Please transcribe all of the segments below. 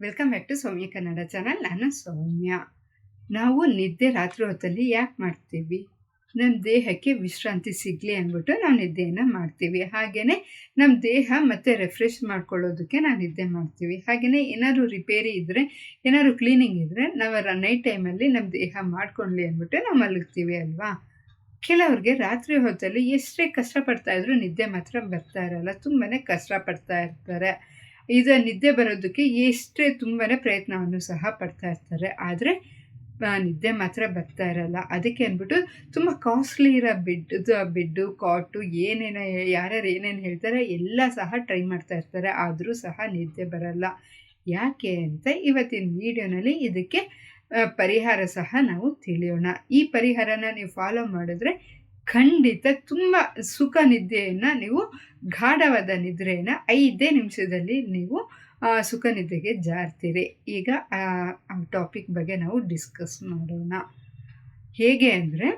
Welcome back to Soumya Kannada channel ನಾನು ಸೌಮ್ಯ. ನಾವು ನಿದ್ದೆ ರಾತ್ರಿ ಹೊತ್ತಲ್ಲಿ ಯಾಕೆ ಮಾಡ್ತೀವಿ? ನಮ್ಮ ದೇಹಕ್ಕೆ ವಿಶ್ರಾಂತಿ ಸಿಗಲಿ ಅಂದ್ಬಿಟ್ಟು ನಾವು ನಿದ್ದೆಯನ್ನು ಮಾಡ್ತೀವಿ. ಹಾಗೆಯೇ ನಮ್ಮ ದೇಹ ಮತ್ತೆ ರೆಫ್ರೆಶ್ ಮಾಡ್ಕೊಳ್ಳೋದಕ್ಕೆ ನಾವು ನಿದ್ದೆ ಮಾಡ್ತೀವಿ. ಹಾಗೆಯೇ ಏನಾದರೂ ರಿಪೇರಿ ಇದ್ದರೆ ಏನಾದರೂ ಕ್ಲೀನಿಂಗ್ ಇದ್ದರೆ ನಾವು ನೈಟ್ ಟೈಮಲ್ಲಿ ನಮ್ಮ ದೇಹ ಮಾಡ್ಕೊಳ್ಳಿ ಅಂದ್ಬಿಟ್ಟು ನಾವು ಮಲಗ್ತೀವಿ ಅಲ್ವಾ? ಕೆಲವ್ರಿಗೆ ರಾತ್ರಿ ಹೊತ್ತಲ್ಲಿ ಎಷ್ಟೇ ಕಷ್ಟಪಡ್ತಾ ಇದ್ರೂ ನಿದ್ದೆ ಮಾತ್ರ ಬರ್ತಾ ಇರಲ್ಲ. ತುಂಬಾ ಕಷ್ಟಪಡ್ತಾ ಇರ್ತಾರೆ. ಇದು ನಿದ್ದೆ ಬರೋದಕ್ಕೆ ಎಷ್ಟೇ ತುಂಬಾ ಪ್ರಯತ್ನವನ್ನು ಸಹ ಪಡ್ತಾ ಇರ್ತಾರೆ. ಆದರೆ ನಿದ್ದೆ ಮಾತ್ರ ಬರ್ತಾ ಇರಲ್ಲ. ಅದಕ್ಕೆ ಅಂದ್ಬಿಟ್ಟು ತುಂಬ ಕಾಸ್ಟ್ಲಿ ಇರೋ ಬೆಡ್ ಬೆಡ್ಡು ಕಾಟು ಏನೇನು ಯಾರ್ಯಾರು ಏನೇನು ಹೇಳ್ತಾರೆ ಎಲ್ಲ ಸಹ ಟ್ರೈ ಮಾಡ್ತಾ ಇರ್ತಾರೆ. ಆದರೂ ಸಹ ನಿದ್ದೆ ಬರಲ್ಲ. ಯಾಕೆ ಅಂತ ಇವತ್ತಿನ ವಿಡಿಯೋನಲ್ಲಿ ಇದಕ್ಕೆ ಪರಿಹಾರ ಸಹ ನಾವು ತಿಳಿಯೋಣ. ಈ ಪರಿಹಾರನ ನೀವು ಫಾಲೋ ಮಾಡಿದ್ರೆ ಖಂಡಿತ ತುಂಬ ಸುಖ ನಿದ್ದೆಯನ್ನು ನೀವು ಗಾಢವಾದ ನಿದ್ರೆಯನ್ನು ಐದೇ ನಿಮಿಷದಲ್ಲಿ ನೀವು ಸುಖ ನಿದ್ದೆಗೆ ಜಾರ್ತೀರಿ. ಈಗ, ಆ ಟಾಪಿಕ್ ಬಗ್ಗೆ ನಾವು ಡಿಸ್ಕಸ್ ಮಾಡೋಣ. ಹೇಗೆ ಅಂದರೆ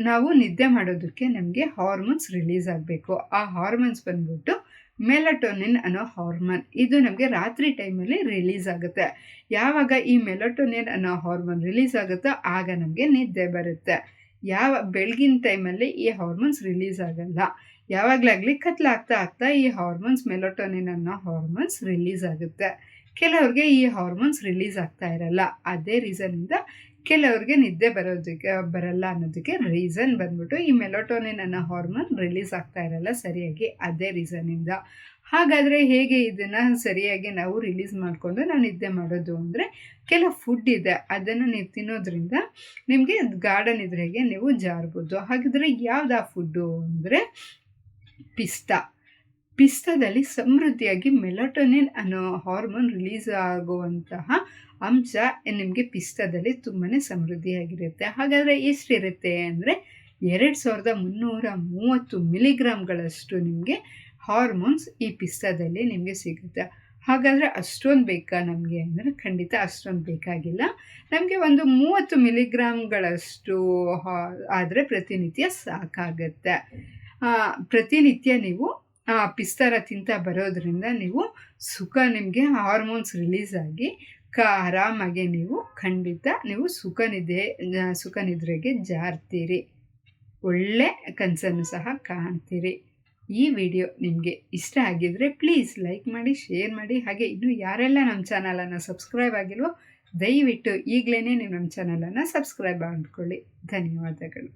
ನಾವು ನಿದ್ದೆ ಮಾಡೋದಕ್ಕೆ ನಮಗೆ ಹಾರ್ಮೋನ್ಸ್ ರಿಲೀಸ್ ಆಗಬೇಕು. ಆ ಹಾರ್ಮೋನ್ಸ್ ಬಂದ್ಬಿಟ್ಟು ಮೆಲಟೋನಿನ್ ಅನ್ನೋ ಹಾರ್ಮೋನ್ ಇದು ನಮಗೆ ರಾತ್ರಿ ಟೈಮಲ್ಲಿ ರಿಲೀಸ್ ಆಗುತ್ತೆ. ಯಾವಾಗ ಈ ಮೆಲಟೋನಿನ್ ಅನ್ನೋ ಹಾರ್ಮೋನ್ ರಿಲೀಸ್ ಆಗುತ್ತೋ ಆಗ ನಮಗೆ ನಿದ್ದೆ ಬರುತ್ತೆ. ಯಾವ ಬೆಳಗಿನ ಟೈಮಲ್ಲಿ ಈ ಹಾರ್ಮೋನ್ಸ್ ರಿಲೀಸ್ ಆಗಲ್ಲ. ಯಾವಾಗಲಾಗಲಿ ಕತ್ಲಾಗ್ತಾ ಆಗ್ತಾ ಈ ಹಾರ್ಮೋನ್ಸ್ ಮೆಲೋಟೋನಿನ್ ಅನ್ನೋ ಹಾರ್ಮೋನ್ಸ್ ರಿಲೀಸ್ ಆಗುತ್ತೆ. ಕೆಲವ್ರಿಗೆ ಈ ಹಾರ್ಮೋನ್ಸ್ ರಿಲೀಸ್ ಆಗ್ತಾ ಇರಲ್ಲ. ಅದೇ ರೀಸನಿಂದ ಕೆಲವ್ರಿಗೆ ನಿದ್ದೆ ಬರೋದಕ್ಕೆ, ಬರಲ್ಲ ಅನ್ನೋದಕ್ಕೆ ರೀಸನ್ ಬಂದ್ಬಿಟ್ಟು ಈ ಮೆಲೋಟೋನಿನ್ ಅನ್ನೋ ಹಾರ್ಮೋನ್ ರಿಲೀಸ್ ಆಗ್ತಾ ಇರಲ್ಲ ಸರಿಯಾಗಿ. ಅದೇ ರೀಸನಿಂದ ಹಾಗಾದರೆ ಹೇಗೆ ಇದನ್ನು ಸರಿಯಾಗಿ ನಾವು ರಿಲೀಸ್ ಮಾಡಿಕೊಂಡು ನಾವು ನಿದ್ದೆ ಮಾಡೋದು ಅಂದರೆ ಕೆಲವು ಫುಡ್ ಇದೆ, ಅದನ್ನು ನೀವು ತಿನ್ನೋದ್ರಿಂದ ನಿಮಗೆ ಗಾರ್ಡನ್ ಇದ್ರಾಗೆ ನೀವು ಜಾರ್ಬೋದು. ಹಾಗಿದ್ರೆ ಯಾವ್ದು ಆ ಫುಡ್ಡು ಅಂದರೆ ಪಿಸ್ತಾ. ಪಿಸ್ತದಲ್ಲಿ ಸಮೃದ್ಧಿಯಾಗಿ ಮೆಲಟೋನಿನ್ ಅನ್ನೋ ಹಾರ್ಮೋನ್ ರಿಲೀಸ್ ಆಗುವಂತಹ ಅಂಶ ನಿಮಗೆ ಪಿಸ್ತದಲ್ಲಿ ತುಂಬಾ ಸಮೃದ್ಧಿಯಾಗಿರುತ್ತೆ. ಹಾಗಾದರೆ ಎಷ್ಟಿರುತ್ತೆ ಅಂದರೆ ಎರಡು ಸಾವಿರದ ಮುನ್ನೂರ ಮೂವತ್ತು ಮಿಲಿಗ್ರಾಮ್ಗಳಷ್ಟು ನಿಮಗೆ ಹಾರ್ಮೋನ್ಸ್ ಈ ಪಿಸ್ತಾದಲ್ಲಿ ನಿಮಗೆ ಸಿಗುತ್ತೆ. ಹಾಗಾದರೆ ಅಷ್ಟೊಂದು ಬೇಕಾ ನಮಗೆ ಅಂದರೆ ಖಂಡಿತ ಅಷ್ಟೊಂದು ಬೇಕಾಗಿಲ್ಲ. ನಮಗೆ ಒಂದು ಮೂವತ್ತು ಮಿಲಿಗ್ರಾಮ್ಗಳಷ್ಟು ಹಾ, ಆದರೆ ಪ್ರತಿನಿತ್ಯ ಸಾಕಾಗುತ್ತೆ. ಪ್ರತಿನಿತ್ಯ ನೀವು ಪಿಸ್ತಾರ ತಿಂತ ಬರೋದ್ರಿಂದ ನೀವು ಸುಖ ನಿಮಗೆ ಹಾರ್ಮೋನ್ಸ್ ರಿಲೀಸ್ ಆಗಿ ಕ, ಆರಾಮಾಗಿ ನೀವು ಖಂಡಿತ ನೀವು ಸುಖನಿದೆ ಸುಖನಿದ್ರೆಗೆ ಸುಖ ನಿದ್ರೆಗೆ ಜಾರ್ತೀರಿ. ಒಳ್ಳೆ ಕನಸನ್ನು ಸಹ ಕಾಣ್ತೀರಿ. ಈ ವಿಡಿಯೋ ನಿಮಗೆ ಇಷ್ಟ ಆಗಿದ್ದರೆ ಪ್ಲೀಸ್ ಲೈಕ್ ಮಾಡಿ ಶೇರ್ ಮಾಡಿ, ಹಾಗೆ ಇನ್ನೂ ಯಾರೆಲ್ಲ ನಮ್ಮ ಚಾನಲನ್ನು ಸಬ್ಸ್ಕ್ರೈಬ್ ಆಗಿಲ್ವೋ ದಯವಿಟ್ಟು ಈಗಲೇ ನೀವು ನಮ್ಮ ಚಾನಲನ್ನು ಸಬ್ಸ್ಕ್ರೈಬ್ ಮಾಡ್ಕೊಳ್ಳಿ. ಧನ್ಯವಾದಗಳು.